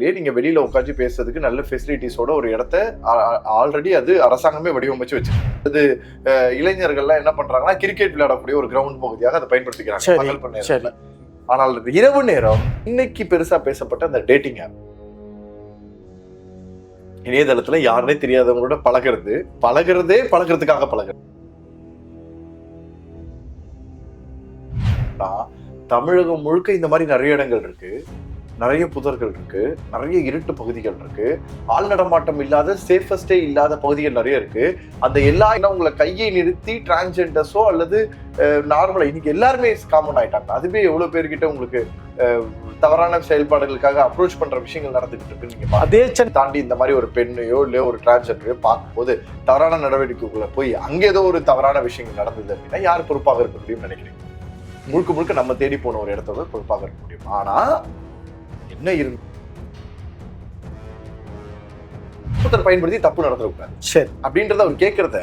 இதே நீங்க வெளியில உட்காந்து பேசுறதுக்கு நல்ல ஃபெசிலிட்டிஸோட ஒரு இடத்த ஆல்ரெடி அது அரசாங்கமே வடிவமைச்சு வச்சு அது இளைஞர்கள்லாம் என்ன பண்றாங்கன்னா கிரிக்கெட் விளையாடக்கூடிய ஒரு கிரவுண்ட் பகுதியாக அதை பயன்படுத்திக்கிறாங்க. ஆனால் இரவு நேரம் இன்னைக்கு பெருசா பேசப்பட்ட அந்த டேட்டிங் ஆப் இணையதளத்துல யாருனே தெரியாதவங்களோட பழகுறது பழகுறதே பழகுறதுக்காக பழகுறது. தமிழகம் முழுக்க இந்த மாதிரி நிறைய இடங்கள் இருக்கு. நிறைய புதர்கள் இருக்கு. நிறைய இருட்டு பகுதிகள் இருக்கு. ஆள் நடமாட்டம் இல்லாத சேஃபஸ்டே இல்லாத பகுதிகள் நிறைய இருக்கு. அந்த எல்லா உங்களை கையை நிறுத்தி டிரான்ஸ்ஜெண்டர்ஸோ அல்லது நார்மலா இன்னைக்கு எல்லாருமே காமன் ஆயிட்டாங்க. அதுவே எவ்வளவு பேர்கிட்ட உங்களுக்கு தவறான செயல்பாடுகளுக்காக அப்ரோச் பண்ற விஷயங்கள் நடந்துகிட்டு இருக்கு நீங்க அதே தாண்டி இந்த மாதிரி ஒரு பெண்ணையோ இல்ல ஒரு டிரான்ஸ்ஜெண்டரையோ பார்க்கும்போது தவறான நடவடிக்கைக்குள்ள போய் அங்க ஏதோ ஒரு தவறான விஷயங்கள் நடந்தது அப்படின்னா யார் பொறுப்பாக இருக்க முடியும்னு நினைக்கிறீங்க? முழுக்க முழுக்க நம்ம தேடி போன ஒரு இடத்துல தான் பொறுப்பாக இருக்க முடியும். ஆனா என்ன இருந்து ஒருத்தர் பயன்படுத்தி தப்பு நடந்துடக்கூடாது சரி. அப்படின்றத அவர் கேட்கறத.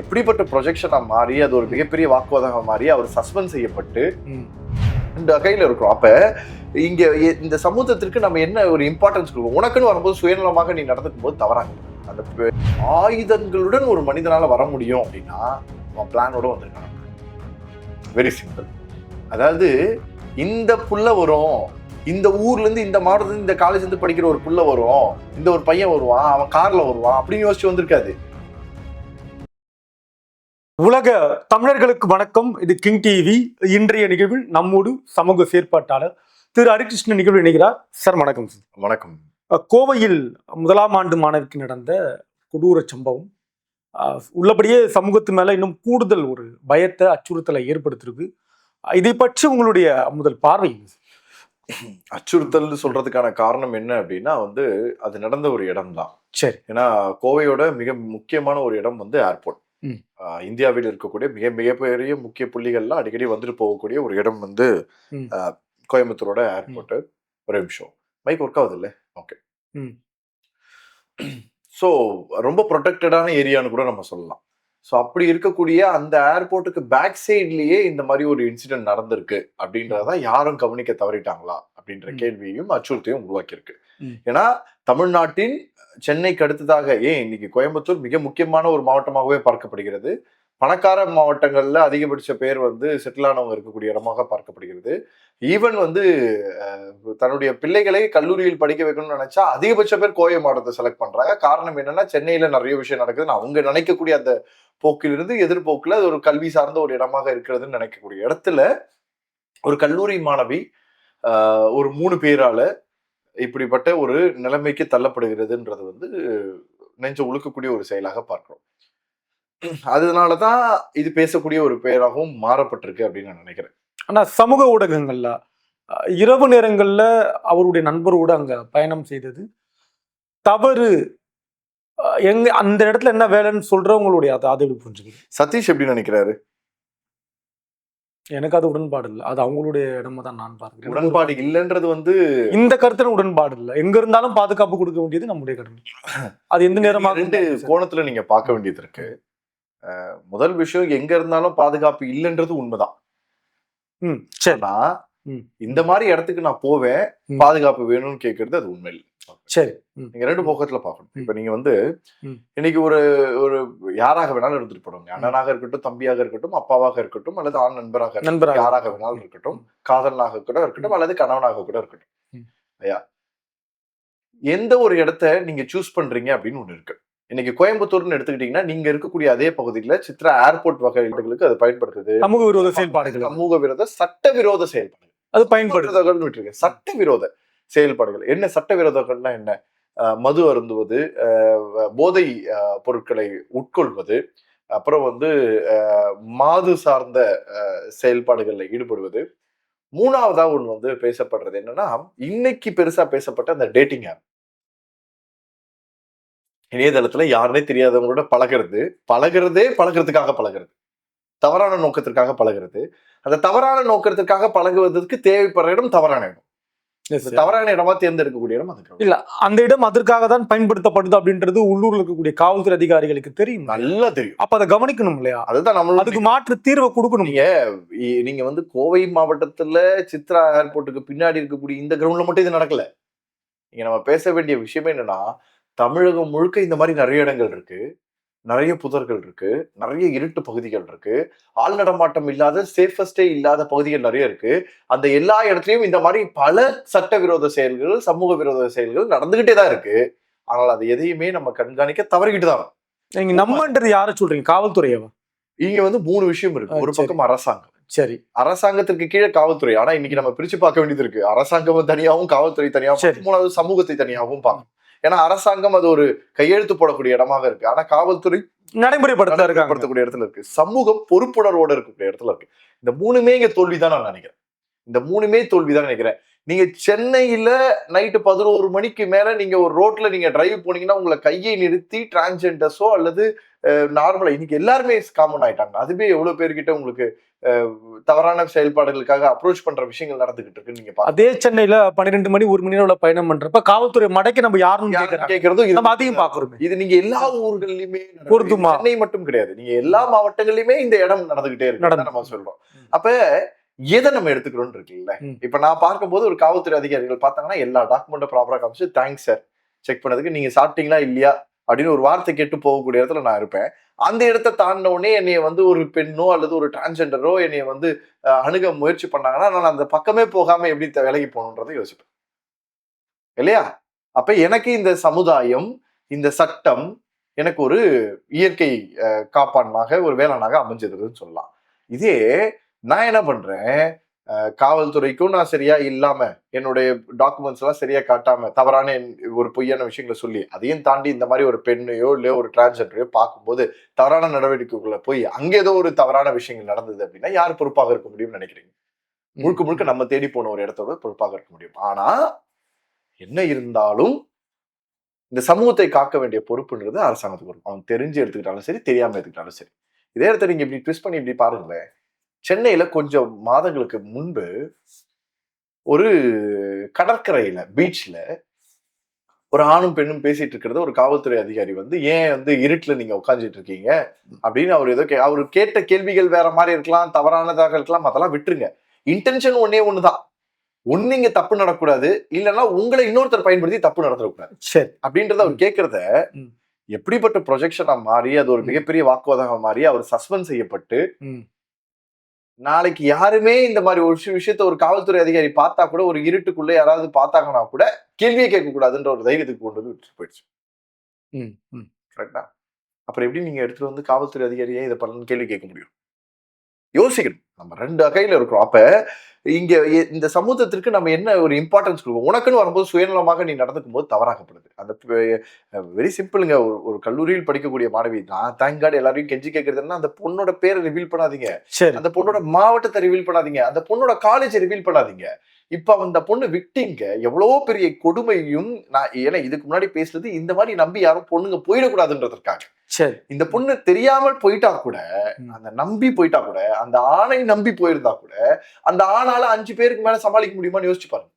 எப்படிப்பட்ட ப்ரொஜெக்ஷனா மாறி அது ஒரு மிகப்பெரிய வாக்குவாதமா மாறி அவர் சஸ்பெண்ட் செய்யப்பட்டு. இந்த வகையில இருக்கிறோம். அப்ப இங்க இந்த சமூகத்திற்கு நம்ம என்ன ஒரு இம்பார்ட்டன்ஸ் கொடுக்கணும்? உனக்குன்னு வரும்போது சுயநலமாக நீ நடந்துக்கும் போது தவறாங்க. அந்த ஆயுதங்களுடன் ஒரு மனிதனால வர முடியும் அப்படின்னா அவன் பிளானோட வந்திருக்கான். வெரி சிம்பிள் அதாவது இந்த புள்ள வரும். இந்த ஊர்ல இருந்து இந்த மாவட்டத்துல இருந்து இந்த காலேஜ் இருந்து படிக்கிற ஒரு புள்ள வரும் இந்த ஒரு பையன் வருவான். அவன் கார்ல வருவான் அப்படின்னு யோசிச்சு வந்திருக்காது உலக தமிழர்களுக்கு வணக்கம். இது கிங் டிவி. இன்றைய நிகழ்வில் நம்மோடு சமூக செயற்பாட்டாளர் திரு ஹரிகிருஷ்ணன் நிகழ்வு இணைகிறார். சார் வணக்கம் சார். வணக்கம். கோவையில் முதலாம் ஆண்டு மாணவிக்கு நடந்த கொடூர சம்பவம். உள்ளபடியே சமூகத்து மேல இன்னும் கூடுதல் ஒரு பயத்தை அச்சுறுத்தலை ஏற்படுத்திருக்கு இதை பற்றி உங்களுடைய முதல் பார்வை சார்? அச்சுறுத்தல் சொல்றதுக்கான காரணம் என்ன அப்படின்னா வந்து அது நடந்த ஒரு இடம் தான் சரி. ஏன்னா கோவையோட மிக முக்கியமான ஒரு இடம் வந்து ஏர்போர்ட். இந்தியாவில் இருக்கக்கூடிய மிக மிகப்பெரிய முக்கிய புள்ளிகள்லாம் அடிக்கடி வந்துட்டு போகக்கூடிய ஒரு இடம் வந்து கோயம்புத்தூரோட ஏர்போர்ட் ஒரு நிமிஷம். மைக் ஒர்க் ஆகுது இல்ல? ஓகே. ஸோ ரொம்ப ப்ரொடெக்டடான ஏரியான்னு கூட நம்ம சொல்லலாம். ஸோ அப்படி இருக்கக்கூடிய அந்த ஏர்போர்ட்டுக்கு பேக் சைட்லயே இந்த மாதிரி ஒரு இன்சிடென்ட் நடந்திருக்கு அப்படின்றத யாரும் கவனிக்க தவறிட்டாங்களா அப்படின்ற. கேள்வியையும் அச்சுறுத்தையும் உருவாக்கியிருக்கு. ஏன்னா தமிழ்நாட்டின் சென்னைக்கு அடுத்ததாக ஏன் இன்னைக்கு கோயம்புத்தூர் மிக முக்கியமான ஒரு மாவட்டமாகவே பார்க்கப்படுகிறது பணக்கார மாவட்டங்களில் அதிகபட்ச பேர் வந்து செட்டில் ஆனவங்க இருக்கக்கூடிய இடமாக பார்க்கப்படுகிறது. ஈவன் வந்து தன்னுடைய பிள்ளைகளை கல்லூரியில் படிக்க வைக்கணும்னு நினைச்சா அதிகபட்ச பேர் கோவை மாவட்டத்தை செலக்ட் பண்றாங்க. காரணம் என்னன்னா சென்னையில நிறைய விஷயம் நடக்குதுன்னு அவங்க நினைக்கக்கூடிய அந்த போக்கிலிருந்து எதிர்போக்கில் அது ஒரு கல்வி சார்ந்த ஒரு இடமாக இருக்கிறதுன்னு நினைக்கக்கூடிய இடத்துல ஒரு கல்லூரி மாணவி ஒரு மூணு பேரால இப்படிப்பட்ட ஒரு நிலைமைக்கு தள்ளப்படுகிறதுன்றது வந்து நெஞ்ச உழுக்கக்கூடிய ஒரு செயலாக பார்க்கிறோம். அதனாலதான் இது பேசக்கூடிய ஒரு பெயராகவும் மாறப்பட்டிருக்கு அப்படின்னு நான் நினைக்கிறேன். ஆனா சமூக ஊடகங்கள்ல இரவு நேரங்கள்ல அவருடைய நண்பரோடு அங்க பயணம் செய்தது. தவறு எங்க அந்த இடத்துல என்ன வேலைன்னு சொல்றவங்களுடைய அது அது எப்படி சதீஷ் எப்படி நினைக்கிறாரு? எனக்கு அது உடன்பாடு இல்லை. அது அவங்களுடைய இடமா தான் நான் பார்க்கிறேன். உடன்பாடு இல்லைன்றது வந்து இந்த கருத்துல உடன்பாடு இல்லை. எங்க இருந்தாலும் பாதுகாப்பு கொடுக்க வேண்டியது நம்முடைய கடமை. அது எந்த நேரமாக ரெண்டு கோணத்துல நீங்க பார்க்க வேண்டியது இருக்கு. முதல் விஷயம் எங்க இருந்தாலும் பாதுகாப்பு இல்லைன்றது உண்மைதான். ம் சரி. ஆனா ம். இந்த மாதிரி இடத்துக்கு நான் போவேன். பாதுகாப்பு வேணும்னு கேட்கறது அது உண்மை இல்லை. சரி. நீங்க ரெண்டு பக்கத்துல பார்க்கணும். ம். இப்ப நீங்க வந்து. இன்னைக்கு ஒரு ஒரு யாராக வேணாலும் இருந்துட்டு போடுங்க அண்ணனாக இருக்கட்டும் தம்பியாக இருக்கட்டும் அப்பாவாக இருக்கட்டும் அல்லது ஆண் நண்பராக நண்பராக யாராக வேணாலும் இருக்கட்டும் காதலனாக கூட இருக்கட்டும் அல்லது கணவனாக கூட இருக்கட்டும். ஐயா எந்த ஒரு இடத்த நீங்க சூஸ் பண்றீங்க அப்படின்னு ஒண்ணு இருக்கு. இன்னைக்கு கோயம்புத்தூர்னு எடுத்துக்கிட்டீங்கன்னா நீங்க இருக்கக்கூடிய அதே பகுதியில சித்ரா ஏர்போர்ட் வகை இடங்களுக்கு அது பயன்படுத்துது. சமூக விரோத செயல்பாடுகள். சமூக விரோத சட்ட விரோத செயல்பாடு அது பயன்படுது. விரோதங்கள்னு விட்டுருங்க சட்ட விரோத செயல்பாடுகள். என்ன சட்ட விரோதங்கள்னா என்ன மது அருந்துவது போதை பொருட்களை உட்கொள்வது அப்புறம் வந்து மாது சார்ந்த செயல்பாடுகளில் ஈடுபடுவது. மூணாவதா ஒண்ணு வந்து பேசப்படுறது என்னன்னா இன்னைக்கு பெருசா பேசப்பட்ட அந்த டேட்டிங் ஆப் இணையதளத்துல யாருனே தெரியாதவங்களோட பழகிறது. பழகிறதே பழகிறதுக்காக பழகிறது. தவறான நோக்கத்திற்காக பழகிறது. அந்த தவறான நோக்கத்திற்காக பழகுவதற்கு தேவைப்படுற இடம் தவறான இடம். தவறான இடமா தேர்ந்தெடுக்கக்கூடிய இடம் அதுக்கு இல்ல அந்த இடம் அதற்காக தான் பயன்படுத்தப்படுது அப்படின்றது உள்ளூர்ல இருக்கக்கூடிய காவல்துறை அதிகாரிகளுக்கு தெரியும். நல்லா தெரியும். அப்ப அதை கவனிக்கணும் இல்லையா? அதுதான் அதுக்கு நம்மளுக்கு மாற்று தீர்வை கொடுக்கணும். நீங்க வந்து கோவை மாவட்டத்துல சித்ரா ஏர்போர்ட்டுக்கு பின்னாடி இருக்கக்கூடிய இந்த கிரவுண்ட்ல மட்டும் இது நடக்கல. இங்க நம்ம பேச வேண்டிய விஷயமே என்னன்னா தமிழகம் முழுக்க இந்த மாதிரி நிறைய இடங்கள் இருக்கு. நிறைய புதர்கள் இருக்கு. நிறைய இருட்டு பகுதிகள் இருக்கு. ஆள் நடமாட்டம் இல்லாத சேஃபஸ்டே இல்லாத பகுதிகள் நிறைய இருக்கு. அந்த எல்லா இடத்துலயும் இந்த மாதிரி பல சட்டவிரோத செயல்கள் சமூக விரோத செயல்கள் நடந்துகிட்டே தான் இருக்கு. ஆனால் அது எதையுமே நம்ம கண்காணிக்க தவறிக்கிட்டு தான். நீங்க நம்மன்றது யாரை சொல்றீங்க? காவல்துறையவா? இங்க வந்து மூணு விஷயம் இருக்கு. ஒரு. பக்கம் அரசாங்கம். சரி. அரசாங்கத்திற்கு கீழே காவல்துறை. ஆனா இன்னைக்கு நம்ம பிரிச்சு பார்க்க வேண்டியது இருக்கு. அரசாங்கம் தனியாகவும் காவல்துறை தனியாகவும். மூணாவது சமூகத்தை தனியாகவும் பார்க்கணும். ஏன்னா அரசாங்கம் அது ஒரு கையெழுத்து போடக்கூடிய இடமாக இருக்கு. ஆனா காவல்துறை நடைமுறைப்படுத்த நடைமுறைப்படுத்தக்கூடிய இடத்துல இருக்கு. சமூகம் பொறுப்புணர்வோட இருக்கக்கூடிய இடத்துல இருக்கு. இந்த மூணுமே இங்க தோல்விதான் நான் நினைக்கிறேன். இந்த மூணுமே தோல்விதான் நினைக்கிறேன். நீங்க சென்னையில நைட்டு பதினோரு மணிக்கு மேல நீங்க ஒரு ரோட்ல நீங்க டிரைவ் போனீங்கன்னா உங்களை கையை நிறுத்தி டிரான்ஸ்ஜெண்டர்ஸோ அல்லது நார்மலா இன்னைக்கு எல்லாருமே காமன் ஆயிட்டாங்க. அதுவே எவ்வளவு பேர்கிட்ட உங்களுக்கு தவறான செயல்பாடுகளுக்காக அப்ரோச் பண்ற விஷயங்கள் நடந்துகிட்டு இருக்குன்னு நீங்க அதே சென்னையில பன்னிரெண்டு மணி ஒரு மணி நேரம் பயணம் பண்றப்ப காவல்துறை மடக்கி நம்ம யாருன்னு யாரும் கேட்கறதும் இது- நம்ம அதையும் பாக்குறோமே இது நீங்க எல்லா ஊர்கள்லயுமே. பொருந்துமா? இது சென்னை மட்டும் கிடையாது. நீங்க எல்லா மாவட்டங்கள்லயுமே இந்த இடம் நடந்துகிட்டே இருக்கு நம்ம சொல்றோம். அப்ப எதை நம்ம எடுத்துக்கிறோம்னு இருக்குல்ல. இப்ப நான் பார்க்கும்போது ஒரு காவல்துறை அதிகாரிகள் பார்த்தாங்கன்னா எல்லா டாக்குமெண்ட்டும் ப்ராப்பரா காமிச்சு தேங்க்ஸ் சார் செக் பண்ணதுக்கு நீங்க சாப்பிட்டீங்களா இல்லையா? அப்படின்னு ஒரு வார்த்தை கேட்டு போகக்கூடிய இடத்துல நான் இருப்பேன். அந்த இடத்த தாண்டின உடனே என்னைய வந்து ஒரு பெண்ணோ அல்லது ஒரு டிரான்ஸ்ஜெண்டரோ என்னைய வந்து அணுக முயற்சி பண்ணாங்கன்னா நான் அந்த பக்கமே போகாம எப்படி விலகி போகணுன்றதை யோசிப்பேன். இல்லையா? அப்ப எனக்கு இந்த சமுதாயம் இந்த சட்டம் எனக்கு ஒரு இயற்கை அஹ், காப்பான்மாக ஒரு வேளாணாக அமைஞ்சிருதுன்னு சொல்லலாம். இதே நான் என்ன பண்றேன்? காவல்துறைக்கும் நான் சரியா இல்லாம என்னுடைய டாக்குமெண்ட்ஸ் எல்லாம் சரியா காட்டாம தவறான என்- ஒரு பொய்யான விஷயங்களை சொல்லி அதையும் தாண்டி இந்த மாதிரி ஒரு பெண்ணையோ இல்லையோ ஒரு டிரான்ஸ்ஜெண்டரையோ பார்க்கும்போது தவறான நடவடிக்கைக்குள்ள போய் அங்க ஏதோ ஒரு தவறான விஷயங்கள் நடந்தது அப்படின்னா யார் பொறுப்பாக இருக்க முடியும்னு நினைக்கிறீங்க? முழுக்க முழுக்க நம்ம தேடி போன ஒரு இடத்தோட பொறுப்பாக இருக்க முடியும். ஆனா என்ன இருந்தாலும் இந்த சமூகத்தை காக்க வேண்டிய பொறுப்புன்றது அரசாங்கத்துக்கு இருக்கும் அவன் தெரிஞ்சு எடுத்துக்கிட்டாலும் சரி தெரியாம எடுத்துக்கிட்டாலும் சரி. இதே இடத்த நீங்க இப்படி ட்விஸ்ட் பண்ணி இப்படி பாருங்களேன். சென்னையில கொஞ்சம் மாதங்களுக்கு முன்பு ஒரு கடற்கரையில பீச்ல ஒரு ஆணும் பெண்ணும் பேசிட்டு இருக்கிறத ஒரு காவல்துறை அதிகாரி வந்து ஏன் வந்து இருட்டுல நீங்க உட்காந்துட்டு இருக்கீங்க? அப்படின்னு அவர் ஏதோ கே- அவர் கேட்ட கேள்விகள் வேற மாதிரி இருக்கலாம் தவறானதாக இருக்கலாம் அதெல்லாம் விட்டுருங்க. இன்டென்ஷன் ஒன்னே ஒண்ணுதான். ஒண்ணு இங்க தப்பு நடக்கூடாது இல்லைன்னா உங்களை இன்னொருத்தர் பயன்படுத்தி தப்பு நடத்தக்கூடாது. சரி. அப்படின்றத அவர் கேட்கறத. எப்படிப்பட்ட ப்ரொஜெக்ஷனா மாறி அது ஒரு. மிகப்பெரிய வாக்குவாதமா மாறி அவர் சஸ்பெண்ட் செய்யப்பட்டு. நாளைக்கு யாருமே இந்த மாதிரி ஒரு விஷய- விஷயத்த ஒரு காவல்துறை அதிகாரி பார்த்தா கூட ஒரு இருட்டுக்குள்ள யாராவது பார்த்தாங்கன்னா கூட கேள்வியே கேட்க கூடாதுன்ற ஒரு தைரியத்துக்கு கொண்டு வந்து விட்டுட்டு போயிடுச்சு. ம், ம். கரெக்டா அப்புறம் எப்படி நீங்க எடுத்துட்டு வந்து காவல்துறை அதிகாரியே இதை பண்ணு கேள்வி கேட்க முடியும்? யோசிக்கணும். நம்ம ரெண்டு வகையில இருக்கிறோம். அப்ப இங்க இந்த சமூகத்திற்கு நம்ம என்ன ஒரு இம்பார்ட்டன்ஸ் கொடுப்போம்? உனக்குன்னு வரும்போது சுயநலமாக நீ நடந்துக்கும் போது தவறாகப்படுது. அந்த வெரி சிம்பிளுங்க ஒரு ஒரு கல்லூரியில் படிக்கக்கூடிய மாணவி நான் தேங்க் கார்டு எல்லாரையும் கெஞ்சி கேட்கறதுன்னா அந்த பொண்ணோட பேரை ரிவீல் பண்ணாதீங்க. அந்த பொண்ணோட மாவட்டத்தை ரிவீல் பண்ணாதீங்க. அந்த பொண்ணோட காலேஜை ரிவீல் பண்ணாதீங்க. இப்ப அந்த பொண்ணு விக்டிங்க எவ்வளவோ பெரிய கொடுமையும் நான் ஏன்னா இதுக்கு முன்னாடி பேசுறது இந்த மாதிரி நம்பி யாரும் பொண்ணுங்க போயிடக்கூடாதுன்றதற்காக. சரி. இந்த பொண்ணு தெரியாமல் போயிட்டா கூட. அந்த நம்பி போயிட்டா கூட அந்த ஆணை நம்பி போயிருந்தா கூட அந்த ஆணால அஞ்சு பேருக்கு மேல சமாளிக்க முடியுமான்னு யோசிச்சு பாருங்க.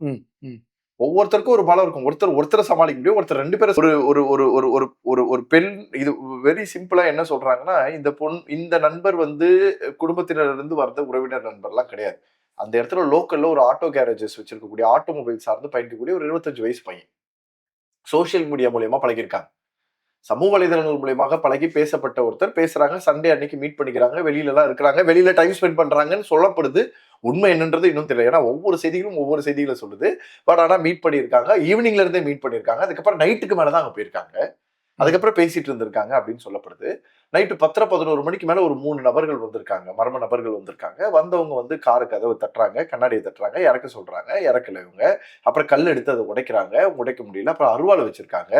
ம், ம். ஒவ்வொருத்தருக்கும் ஒரு பலம் இருக்கும். ஒருத்தர் ஒருத்தரை சமாளிக்க முடியும் ஒருத்தர் ரெண்டு பேரும் ஒரு ஒரு ஒரு ஒரு ஒரு ஒரு ஒரு பெண் இது வெரி சிம்பிளா என்ன சொல்றாங்கன்னா இந்த பொன் இந்த நண்பர் வந்து குடும்பத்தினர் இருந்து வர்ற உறவினர் நண்பர்லாம் கிடையாது. அந்த இடத்துல லோக்கல்ல ஒரு ஆட்டோ கேரேஜஸ் வச்சிருக்கக்கூடிய ஆட்டோமொபைல் சார்ந்து பயணிக்கக்கூடிய ஒரு இருபத்தஞ்சு வயசு பையன். சோஷியல் மீடியா மூலியமா பழகியிருக்காங்க. சமூக வலைதளங்கள் மூலியமாக பழகி பேசப்பட்ட ஒருத்தர் பேசுறாங்க சண்டே அன்னைக்கு மீட் பண்ணிக்கிறாங்க வெளியிலலாம் இருக்கிறாங்க வெளியில டைம் ஸ்பெண்ட் பண்றாங்கன்னு சொல்லப்படுது. உண்மை என்னன்றது இன்னும் தெரியல. ஏன்னா ஒவ்வொரு செய்திகளும் ஒவ்வொரு செய்திகளை சொல்லுது. பட் ஆனால் மீட் பண்ணியிருக்காங்க ஈவினிங்ல இருந்தே மீட் பண்ணியிருக்காங்க. அதுக்கப்புறம் நைட்டுக்கு மேலதான் அங்க போயிருக்காங்க. அதுக்கப்புறம் பேசிட்டு இருந்திருக்காங்க அப்படின்னு சொல்லப்படுது. நைட்டு பத்தரை பதினோரு மணிக்கு மேலே ஒரு மூணு நபர்கள் வந்திருக்காங்க. மர்ம நபர்கள் வந்திருக்காங்க. வந்தவங்க வந்து காரு கதவை தட்டுறாங்க கண்ணாடியை தட்டுறாங்க இறக்க சொல்கிறாங்க இறக்கல இவங்க. அப்புறம் கல் எடுத்து அதை உடைக்கிறாங்க உடைக்க முடியல. அப்புறம் அருவாள் வச்சுருக்காங்க.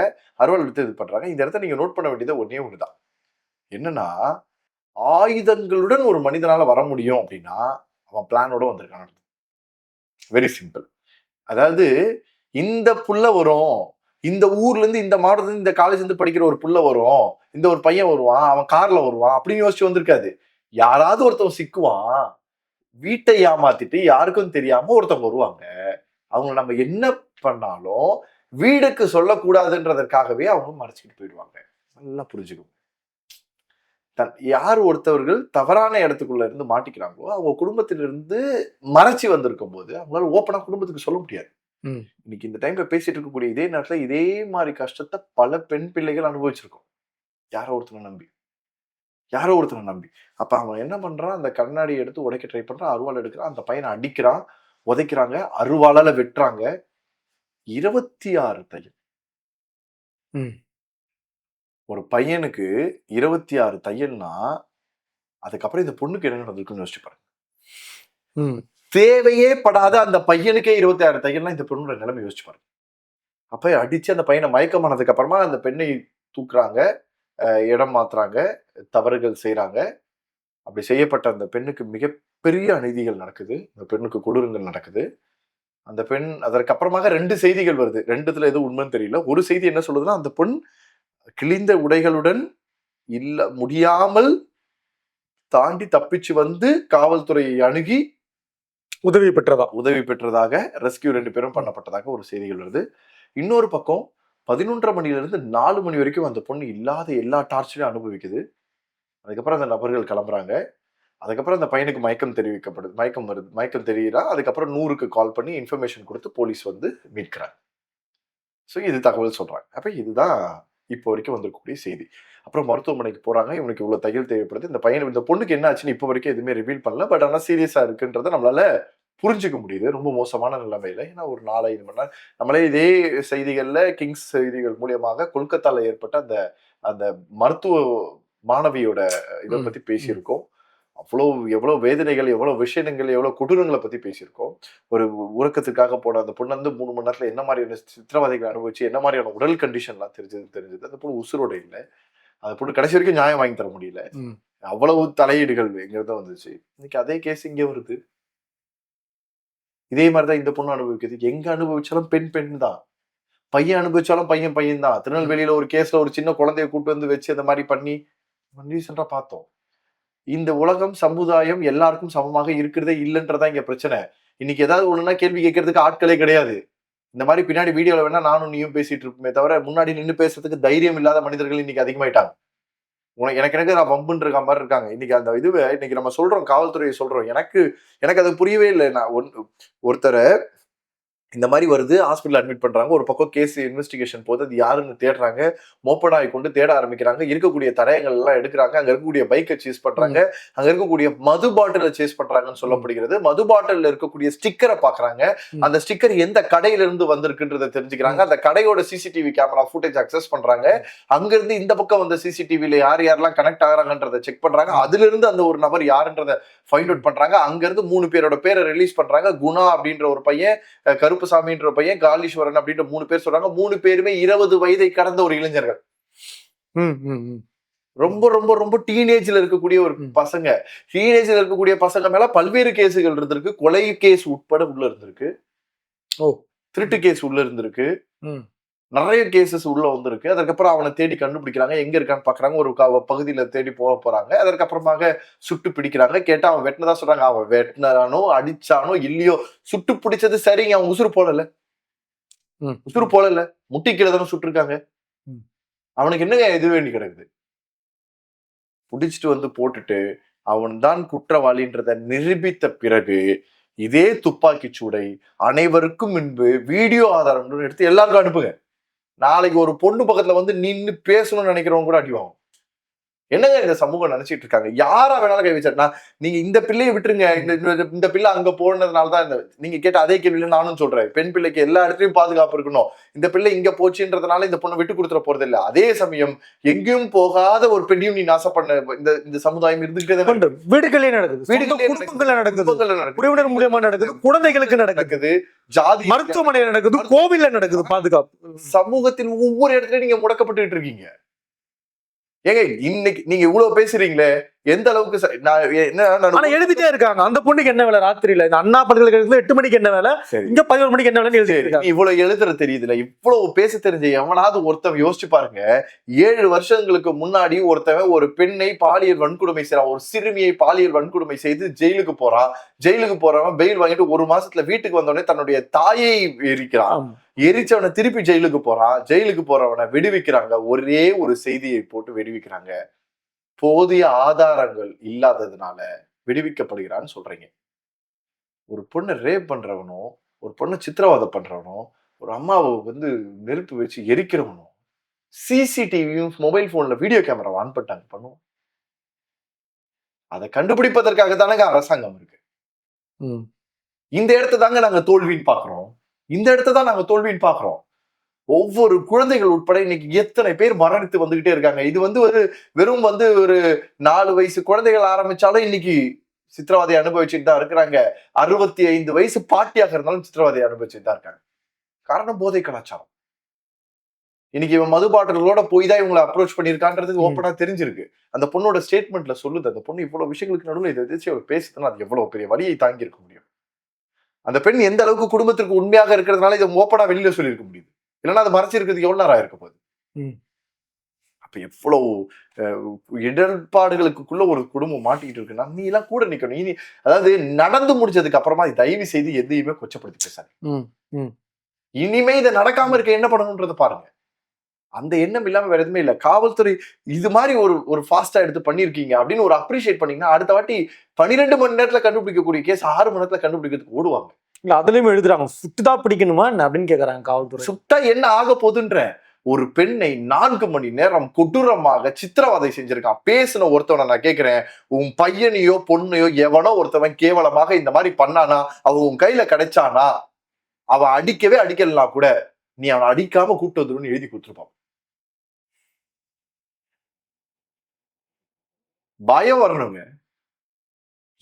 அருவாள் எடுத்து இது பண்ணுறாங்க இந்த இடத்த நீங்கள் நோட் பண்ண வேண்டியது ஒன்றே ஒன்று தான் என்னன்னா ஆயுதங்களுடன் ஒரு மனிதனால் வர முடியும் அப்படின்னா அவன் பிளானோட வந்திருக்கான். வெரி சிம்பிள் அதாவது இந்த புள்ள வரும். இந்த ஊர்லேருந்து இந்த மாவட்டத்துலேருந்து இந்த காலேஜ்லேருந்து படிக்கிற ஒரு புள்ள வரும் இந்த ஒரு பையன் வருவான். அவன் காரில் வருவான் அப்படின்னு யோசிச்சு வந்திருக்காது. யாராவது ஒருத்தவன் சிக்குவான். வீட்டை ஏமாத்திட்டு யாருக்கும் தெரியாமல் ஒருத்தவங்க வருவாங்க. அவங்க நம்ம என்ன பண்ணாலும் வீடுக்கு சொல்லக்கூடாதுன்றதற்காகவே அவங்க மறைச்சிக்கிட்டு போயிடுவாங்க. நல்லா புரிஞ்சுக்கும் தன் யார் ஒருத்தவர்கள் தவறான இடத்துக்குள்ள இருந்து மாட்டிக்கிறாங்களோ அவங்க குடும்பத்திலிருந்து மறைச்சி வந்திருக்கும் போது அவங்களால ஓப்பனாக குடும்பத்துக்கு சொல்ல முடியாது. இன்னைக்கு இந்த டைம்ல பேசிட்டு இருக்கக்கூடிய இதே நேரத்துல இதே மாதிரி கஷ்டத்தை பல பெண் பிள்ளைகள் அனுபவிச்சிருக்கோம். யாரோ ஒருத்தனை நம்பி. யாரோ ஒருத்தனை நம்பி. அப்ப அவன் என்ன பண்றான்? அந்த கண்ணாடி எடுத்து உடைக்க ட்ரை பண்றான். அருவாள் எடுக்கிறான். அந்த பையனை அடிக்கிறான். உதைக்கிறாங்க. அருவாளால வெட்டுறாங்க. இருபத்தி ஆறு தையல். ம். ஒரு பையனுக்கு இருபத்தி ஆறு தையல்னா அதுக்கப்புறம் இந்த பொண்ணுக்கு என்ன நடந்திருக்குன்னு யோசிச்சு பாருங்க. ம். தேவையே படாத அந்த பையனுக்கே இருபத்தி ஆறு தையல்லாம் இந்த பெண்ணோட நிலைமை யோசிச்சு பாருங்க. அப்போ அடித்து அந்த பையனை மயக்கமானதுக்கு அப்புறமா அந்த பெண்ணை தூக்குறாங்க. இடம் மாத்துறாங்க. தவறுகள் செய்கிறாங்க அப்படி செய்யப்பட்ட அந்த பெண்ணுக்கு மிகப்பெரிய அநீதிகள் நடக்குது. அந்த பெண்ணுக்கு கொடூரங்கள் நடக்குது. அந்த பெண் அதற்கு அப்புறமாக ரெண்டு செய்திகள் வருது. ரெண்டுத்துல எதுவும் உண்மைன்னு தெரியல. ஒரு செய்தி என்ன சொல்லுதுன்னா அந்த பெண் கிழிந்த உடைகளுடன் இல்ல முடியாமல் தாண்டி தப்பிச்சு வந்து காவல்துறையை அணுகி உதவி பெற்றதா? உதவி பெற்றதாக ரெஸ்கியூ ரெண்டு பேரும் பண்ணப்பட்டதாக ஒரு செய்திகள் வருது. இன்னொரு பக்கம் பதினொன்றரை மணில நாலு மணி வரைக்கும் அந்த பொண்ணு இல்லாத எல்லா டார்ச்சரையும் அனுபவிக்குது. அதுக்கப்புறம் அந்த நபர்கள் கிளம்புறாங்க. அதுக்கப்புறம் அந்த பையனுக்கு மயக்கம் தெரிவிக்கப்படுது மயக்கம் வருது மயக்கம் தெரியுறா. அதுக்கப்புறம் நூறுக்கு கால் பண்ணி இன்ஃபர்மேஷன் கொடுத்து போலீஸ் வந்து மீட்கிறாங்க. ஸோ இது தகவல் சொல்கிறாங்க அப்போ இதுதான் இப்போ வரைக்கும் வந்திருக்கக்கூடிய செய்தி. அப்புறம் மருத்துவமனைக்கு போறாங்க. இவனுக்கு இவ்வளவு தையல் தேவைப்படுது. இந்த பையன் இந்த பொண்ணுக்கு என்ன ஆச்சுன்னு இப்போ வரைக்கும் எதுவுமே ரிவீல் பண்ணல. பட் ஆனால் சீரியஸா இருக்குன்றத நம்மளால புரிஞ்சுக்க முடியுது. ரொம்ப மோசமான நிலைமையில. ஏன்னா ஒரு நாலஞ்சு மணி நேரம் நம்மளே இதே செய்திகள்ல கிங்ஸ் செய்திகள் மூலியமாக கொல்கத்தால ஏற்பட்ட அந்த அந்த மருத்துவ மாணவியோட இதை பத்தி பேசியிருக்கோம். அவ்வளோ எவ்வளவு வேதனைகள் எவ்வளவு விஷயங்கள் எவ்வளவு கொடூரங்களை பத்தி பேசியிருக்கோம். ஒரு உறக்கத்துக்காக போன அந்த பொண்ணு வந்து மூணு மணி நேரத்துல என்ன மாதிரியான சித்திரவதைகளை அனுபவிச்சு என்ன மாதிரியான உடல் கண்டிஷன்லாம் தெரிஞ்சது தெரிஞ்சது. அந்த பொண்ணு உசுரோட இல்லை. அந்த பொண்ணு கடைசி வரைக்கும் நியாயம் வாங்கி தர முடியல. அவ்வளவு தலையீடுகள் எங்கிறத வந்துச்சு. இன்னைக்கு அதே கேஸ் இங்கே வருது. இதே மாதிரிதான் இந்த பொண்ணு அனுபவிக்குது. எங்க அனுபவிச்சாலும் பெண் பெண் தான். பையன் அனுபவிச்சாலும் பையன் பையன் தான். திருநெல்வேலியில ஒரு கேஸ்ல ஒரு சின்ன குழந்தைய கூட்டு வந்து வச்சு அந்த மாதிரி பண்ணி ரீசெண்டா பார்த்தோம். இந்த உலகம் சமுதாயம் எல்லாருக்கும் சமமாக இருக்கிறதே இல்லைன்றதா இங்க பிரச்சனை. இன்னைக்கு ஏதாவது ஒண்ணுன்னா கேள்வி கேட்கறதுக்கு ஆட்களே கிடையாது. இந்த மாதிரி பின்னாடி வீடியோவில் வேணா நானும் நீயும் பேசிட்டு இருப்போமே தவிர முன்னாடி நின்னு பேசுறதுக்கு தைரியம் இல்லாத மனிதர்கள் இன்னைக்கு அதிகமாயிட்டாங்க. உனக்கு எனக்கு எனக்கு நான் பம்புன்னு இருக்க மாதிரி இருக்காங்க. இன்னைக்கு அந்த இதுவே இன்னைக்கு நம்ம சொல்றோம் காவல்துறையை சொல்றோம். எனக்கு எனக்கு அது புரியவே இல்லை. நான் ஒன் ஒருத்தரை இந்த மாதிரி வருது. ஹாஸ்பிட்டல் அட்மிட் பண்றாங்க. ஒரு பக்கம் கேஸ் இன்வெஸ்டிகேஷன் போது அது யாருன்னு தேடுறாங்க. மோப்படாய் கொண்டு தேட ஆரம்பிக்கிறாங்க. இருக்கக்கூடிய தடயங்கள் எல்லாம் எடுக்கிறாங்க. அங்க இருக்கக்கூடிய பைக்கை சேஸ் பண்றாங்க. அங்க இருக்கக்கூடிய மது பாட்டில சேஸ் பண்றாங்கன்னு சொல்லப்படுகிறது. மது பாட்டில் இருக்கக்கூடிய ஸ்டிக்கரை பாக்குறாங்க. அந்த ஸ்டிக்கர் எந்த கடையில இருந்து வந்திருக்குன்றத தெரிஞ்சுக்கிறாங்க. அந்த கடையோட சிசிடிவி கேமரா ஃபுட்டேஜ் அக்சஸ் பண்றாங்க. அங்க இருந்து இந்த பக்கம் வந்த சிசிடிவில யார் யாரெல்லாம் கனெக்ட் ஆகுறாங்கன்றத செக் பண்றாங்க. அதுல இருந்து அந்த ஒரு நபர் யாருன்றத ஃபைண்ட் அவுட் பண்றாங்க. அங்க இருந்து மூணு பேரோட பேரை ரிலீஸ் பண்றாங்க. குணா அப்படின்ற ஒரு பையன் அஹ் கருப்புசாமின்ற பையன் காலீஸ்வரன் அப்படின்ற மூணு பேர் சொல்றாங்க மூணு பேருமே இருபது வயதை கடந்த ஒரு இளைஞர்கள் ம், ம், ம். ரொம்ப ரொம்ப ரொம்ப டீனேஜ்ல இருக்கக்கூடிய ஒரு. பசங்க டீனேஜ்ல இருக்கக்கூடிய பசங்க மேல பல்வேறு கேஸுகள் இருந்திருக்கு கொலை கேஸ் உட்பட உள்ள இருந்திருக்கு ஓ. திருட்டு கேஸ் உள்ள இருந்திருக்கு ம். நிறைய கேசஸ் உள்ள வந்திருக்கு. அதுக்கப்புறம் அவனை தேடி கண்டுபிடிக்கிறாங்க. எங்க இருக்கான்னு பாக்குறாங்க. ஒரு பகுதியில தேடி போக போறாங்க. அதற்கப்புறமாக சுட்டு பிடிக்கிறாங்க. கேட்டா அவன் வெட்டினதா சொல்றாங்க. அவன் வெட்டினானோ அடிச்சானோ இல்லையோ சுட்டு பிடிச்சது சரிங்க. அவன் உசுறு போடல. ம். உசுறு போடல. முட்டி கீழே தானே சுட்டிருக்காங்க. அவனுக்கு என்னங்க இது வேண்டி கிடக்குது? பிடிச்சிட்டு வந்து போட்டுட்டு அவன் தான் குற்றவாளின்றத நிரூபித்த பிறகு இதே துப்பாக்கி சூடை அனைவருக்கும் முன்பு வீடியோ ஆதாரம் எடுத்து எல்லாருக்கும் அனுப்புங்க. நாளைக்கு ஒரு பொண்ணு பக்கத்துல வந்து நின்று பேசணும்னு நினைக்கிறவங்க கூட அடிவாங்க என்னங்க இந்த சமூகம் நினைச்சிட்டு இருக்காங்க? யாரா வேணாலும் கை வச்சிருந்தா நீங்க இந்த பிள்ளையை விட்டுருங்க. இந்த இந்த- பிள்ளை அங்க போனதுனால தான் இந்த நீங்க கேட்ட அதே கேள்வியில நானும் சொல்றேன். பெண் பிள்ளைக்கு எல்லா இடத்துலயும் பாதுகாப்பு இருக்கணும். இந்த பிள்ளை இங்க போச்சுன்றதுனால இந்த பொண்ணை விட்டு கொடுத்துட போறது இல்ல. அதே சமயம் எங்கேயும் போகாத ஒரு பெண்ணையும் நீ நாசம் பண்ண இந்த இந்த சமுதாயம் இருந்துகிட்டே. வீடுகளே நடக்குது. வீடுகளே சொந்த குடும்பங்கள்ல நடக்குது. உறவினர் மூலியமா நடக்குது. குழந்தைகளுக்கு நடக்குது. ஜாதி மருத்துவமனையில நடக்குது. கோவில்ல நடக்குது பாதுகாப்பு. சமூகத்தின் ஒவ்வொரு இடத்துலயும் நீங்க முடக்கப்பட்டுட்டு இருக்கீங்க. ஏங்க இன்னைக்கு நீங்க இவ்வளவு பேசுறீங்களே எந்த அளவுக்கு நான் என்ன எழுதிட்டே இருக்காங்க. அந்த பொண்ணுக்கு என்ன வேலை? ராத்திரியில. இந்த அண்ணா பல்கலைக்கழகத்துல எட்டு மணிக்கு என்ன வேலை? இங்க பதினோரு மணிக்கு என்ன இருக்காங்க. நீ இவ்வளவு எழுதுற தெரியுதுல. இவ்வளவு பேச தெரிஞ்ச எவனாவது ஒருத்தன் யோசிச்சு பாருங்க. ஏழு வருஷங்களுக்கு முன்னாடி ஒருத்தவன் ஒரு பெண்ணை பாலியல் வன்கொடுமை செய்றான் ஒரு சிறுமியை பாலியல் வன்கொடுமை செய்து ஜெயிலுக்கு போறான். ஜெயிலுக்கு போறவன் பெயில் வாங்கிட்டு ஒரு மாசத்துல வீட்டுக்கு வந்தோடனே தன்னுடைய தாயை எரிக்கிறான் ஆமா. எரிச்சவனை திருப்பி ஜெயிலுக்கு போறான். ஜெயிலுக்கு போறவனை விடுவிக்கிறாங்க. ஒரே ஒரு செய்தியை போட்டு விடுவிக்கிறாங்க. போதிய ஆதாரங்கள் இல்லாததுனால விடுவிக்கப்படுகிறான்னு சொல்றீங்க. ஒரு பொண்ணை ரேப் பண்றவனும் ஒரு பொண்ணை சித்திரவதை பண்றவனோ ஒரு அம்மாவை வந்து நெருப்பு வச்சு எரிக்கிறவனோ சிசிடிவியும் மொபைல் போன்ல வீடியோ கேமரா ஆன் பண்ணிட்டாங்க. பண்ணுவோம். அதை கண்டுபிடிப்பதற்காக தானங்க அரசாங்கம் இருக்கு. ம். இந்த இடத்த தாங்க நாங்க தோல்வின்னு பாக்குறோம் இந்த இடத்த தான் நாங்க தோல்வின்னு பாக்குறோம் ஒவ்வொரு குழந்தைகள் உட்பட இன்னைக்கு எத்தனை பேர் மரணித்து வந்துகிட்டே இருக்காங்க. இது வந்து ஒரு வெறும் வந்து ஒரு நாலு வயசு குழந்தைகள் ஆரம்பிச்சாலும் இன்னைக்கு சித்திரவதை அனுபவிச்சுட்டு தான் இருக்கிறாங்க. அறுபத்தி ஐந்து வயசு பாட்டியாக இருந்தாலும் சித்திரவதை அனுபவிச்சுட்டு தான் இருக்காங்க. காரணம் போதை கலாச்சாரம். இன்னைக்கு இவன் மது பாட்டில்களோட போய் தான் இவங்களை அப்ரோச் பண்ணியிருக்கான்றது. ஓப்பனா தெரிஞ்சிருக்கு. அந்த பொண்ணோட ஸ்டேட்மெண்ட்ல சொல்லுது அந்த பொண்ணு இவ்வளவு விஷயங்களுக்கு நடுவில் இதை எதிர்த்து பேசுதுன்னா அது எவ்வளவு பெரிய வழியை தாங்கி இருக்க முடியும்? அந்த பெண் எந்த அளவுக்கு குடும்பத்திற்கு உண்மையாக இருக்கிறதுனால இதை ஓப்பனா வெளியில சொல்லியிருக்க முடியுது. இல்லைன்னா அது மறைச்சிருக்கிறதுக்கு எவ்வளவு நேரம் ஆயிருக்க போகுது. அப்ப எவ்வளவு அஹ், இடர்பாடுகளுக்குள்ள ஒரு குடும்பம் மாட்டிக்கிட்டு இருக்குன்னா நீ எல்லாம் கூட நிக்கணும். இனி அதாவது நடந்து முடிச்சதுக்கு அப்புறமா தயவு செய்து எதையுமே கொச்சப்படுத்தி பேசாது. இனிமே இதை நடக்காம இருக்க என்ன பண்ணணும்ன்றத பாருங்க. அந்த எண்ணம் இல்லாம வேற எதுவுமே இல்ல. காவல்துறை இது மாதிரி ஒரு ஒரு ஃபாஸ்டா எடுத்து பண்ணிருக்கீங்க அப்படின்னு ஒரு அப்ரிஷியேட் பண்ணீங்கன்னா அடுத்த வாட்டி பன்னிரெண்டு மணி நேரத்துல கண்டுபிடிக்கக்கூடிய கேஸ் ஆறு மணி நேரத்துல கண்டுபிடிக்கிறதுக்கு ஓடுவாங்க. இல்ல அதுலயும் எழுதுறாங்க சுட்டு தான் பிடிக்கணுமா? அப்படின்னு கேக்குறாங்க காவல்துறை. சுட்டா என்ன ஆக போகுதுன்ற ஒரு பெண்ணை நான்கு மணி நேரம் கொடூரமாக சித்திரவதை செஞ்சிருக்கான். பேசின ஒருத்தவனை நான் கேக்குறேன் உன் பையனையோ பொண்ணையோ எவனோ ஒருத்தவன் கேவலமாக இந்த மாதிரி பண்ணானா? அவன் உன் கையில கிடைச்சானா? அவன் அடிக்கவே அடிக்கலாம் கூட நீ அவனை அடிக்காம கூட்டு வந்துருன்னு எழுதி கொடுத்துருப்பான். பயம் வரணுங்க.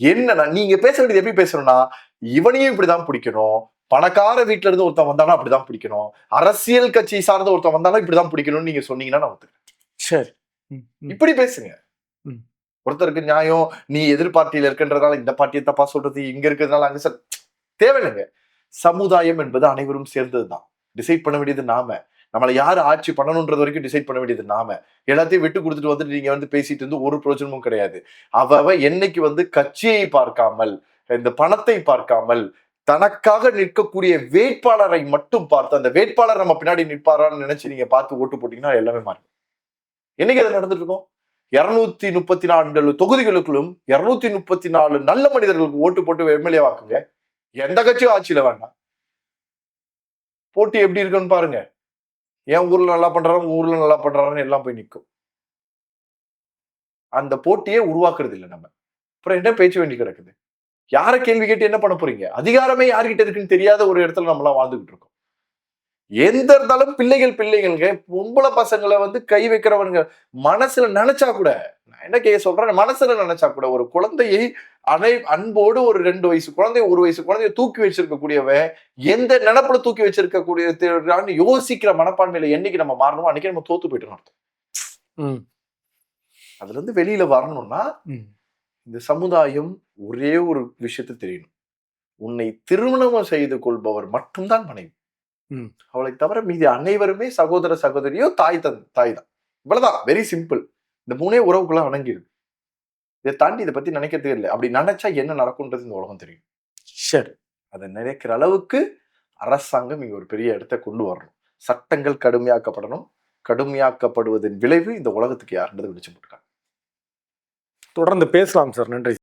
என்னன்னா நீங்க பேச வேண்டியது எப்படி பேசணும்னா இவனையும் இப்படிதான் பிடிக்கணும். பணக்கார வீட்டுல இருந்து ஒருத்தன் வந்தானா அப்படிதான் பிடிக்கணும். அரசியல் கட்சி சார்ந்த ஒருத்தன் வந்தாலும் இப்படிதான் பிடிக்கணும்னு நீங்க சொன்னீங்கன்னா நான் ஒத்துக்கிறேன். சரி. இப்படி பேசுங்க. ஒருத்தருக்கு நியாயம் நீ எதிர் பார்ட்டியில இருக்கின்றதால இந்த பார்ட்டியை தப்பா சொல்றது இங்க இருக்கிறதுனால அங்க தேவையில்லைங்க. சமுதாயம் என்பது அனைவரும் சேர்ந்ததுதான். டிசைட் பண்ண வேண்டியது நாம. நம்மளை யார் ஆட்சி பண்ணணுன்றது வரைக்கும் டிசைட் பண்ண வேண்டியது நாம. எல்லாத்தையும் விட்டு கொடுத்துட்டு வந்துட்டு நீங்க வந்து பேசிட்டு இருந்து ஒரு பிரயோஜனமும் கிடையாது. அவ என்னைக்கு வந்து கட்சியை பார்க்காமல் இந்த பணத்தை பார்க்காமல் தனக்காக நிற்கக்கூடிய வேட்பாளரை மட்டும் பார்த்து அந்த வேட்பாளர் நம்ம பின்னாடி நிற்பாரான்னு நினைச்சு நீங்க பார்த்து ஓட்டு போட்டீங்கன்னா எல்லாமே மாறும். என்னைக்கு அது நடந்துட்டு இருக்கோம் இருநூத்தி முப்பத்தி நான்கு தொகுதிகளுக்குள்ளும் இருநூத்தி முப்பத்தி நாலு நல்ல மனிதர்களுக்கு ஓட்டு போட்டு எம்எல்ஏ வாக்குங்க எந்த கட்சியும் ஆட்சியில வேண்டாம். போட்டி எப்படி இருக்குன்னு பாருங்க. என் ஊர்ல நல்லா பண்றாரு உங்க ஊர்ல நல்லா பண்றாருன்னு எல்லாம் போய் நிற்கும் அந்த போட்டியே உருவாக்குறது இல்லை நம்ம. அப்புறம் என்ன பேச்சு வேண்டி கிடக்குது? யாரை கேள்வி கேட்டு என்ன பண்ண போறீங்க? அதிகாரமே யார்கிட்ட இருக்குன்னு தெரியாத ஒரு இடத்துல நம்மளாம் வாழ்ந்துகிட்டு இருக்கோம். எந்த இருந்தாலும் பிள்ளைகள் பிள்ளைகளுங்க பொம்பளை பசங்களை வந்து கை வைக்கிறவனுங்க மனசுல நினைச்சா கூட நான் என்ன கே சொல்றேன் மனசுல நினைச்சா கூட ஒரு குழந்தையை அனை அன்போடு ஒரு ரெண்டு வயசு குழந்தைய ஒரு வயசு குழந்தைய தூக்கி வச்சிருக்கக்கூடியவன் எந்த நினப்புல தூக்கி வச்சிருக்கக்கூடிய யோசிக்கிற மனப்பான்மையில என்னைக்கு நம்ம மாறணுமோ அன்னைக்கு நம்ம தோத்து போயிட்டோம் அர்த்தம் அதுல இருந்து வெளியில வரணும்னா. இந்த சமுதாயம் ஒரே ஒரு விஷயத்தை தெரியணும் உன்னை திருமணம் செய்து கொள்பவர் மட்டும்தான் மனைவி. அவளை தவிர மீதி அனைவருமே சகோதர சகோதரியோ தாய் தன் தாய் தான். இவ்வளவுதான். வெரி சிம்பிள் இந்த மூணே உறவுக்குள்ள அடங்கிருக்கு இதை தாண்டி இதை பத்தி நினைக்கிறதே இல்லை. அப்படி நினைச்சா என்ன நடக்கும்ன்றது இந்த உலகம் தெரியும். சரி. அதை நினைக்கிற அளவுக்கு அரசாங்கம் இங்க ஒரு பெரிய இடத்தை கொண்டு வரணும். சட்டங்கள் கடுமையாக்கப்படணும். கடுமையாக்கப்படுவதன் விளைவு இந்த உலகத்துக்கு யாருன்றது வெளிச்சம் போட்டுருக்காங்க தொடர்ந்து பேசலாம் சார். நன்றி.